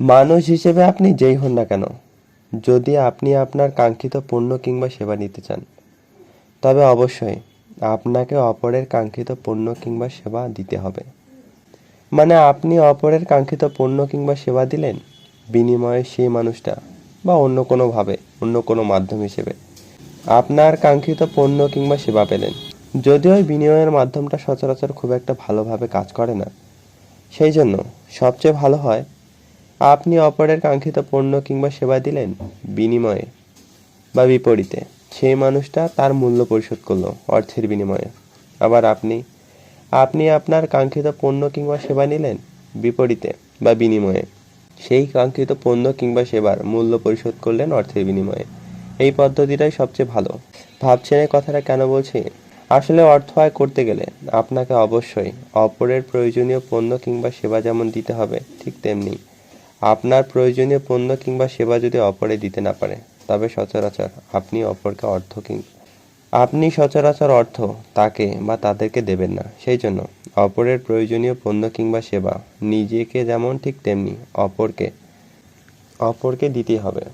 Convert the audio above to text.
মানুষ হিসেবে আপনি যেই হন না কেন, যদি আপনি আপনার কাঙ্ক্ষিত পণ্য কিংবা সেবা নিতে চান, তবে অবশ্যই আপনাকে অপরের কাঙ্ক্ষিত পণ্য কিংবা সেবা দিতে হবে। মানে আপনি অপরের কাঙ্ক্ষিত পণ্য কিংবা সেবা দিলেন, বিনিময়ে সেই মানুষটা বা অন্য কোনোভাবে, অন্য কোনো মাধ্যম হিসেবে আপনার কাঙ্ক্ষিত পণ্য কিংবা সেবা পেলেন। যদিও বিনিময়ের মাধ্যমটা সচরাচর খুব একটা ভালোভাবে কাজ করে না। সেই জন্য সবচেয়ে ভালো হয় আপনি অপরের কাঙ্ক্ষিত পণ্য কিংবা সেবা দিলেন বিনিময়ে বা বিপরীতে। সেই মানুষটা তার মূল্য পরিশোধ করল অর্থের বিনিময়ে। আবার আপনি আপনি আপনার কাঙ্ক্ষিত পণ্য কিংবা সেবা নিলেন বিপরীতে বা বিনিময়ে। সেই কাঙ্ক্ষিত পণ্য কিংবা সেবার মূল্য পরিশোধ করলেন অর্থের বিনিময়ে। এই পদ্ধতিটাই সবচেয়ে ভালো। ভাবছেন এই কথাটা কেন বলছি? আসলে অর্থ আয় করতে গেলে আপনাকে অবশ্যই অপরের প্রয়োজনীয় পণ্য কিংবা সেবা যেমন দিতে হবে, ঠিক তেমনি আপনার প্রয়োজনীয় পণ্য কিংবা সেবা যদি অপরে দিতে না পারে, তবে সচরাচর আপনি অপরকে অর্থ আপনি সচরাচর অর্থ তাকে বা তাদেরকে দেবেন না। সেই জন্য অপরের প্রয়োজনীয় পণ্য কিংবা সেবা নিজেকে যেমন ঠিক তেমনি অপরকে অপরকে দিতে হবে।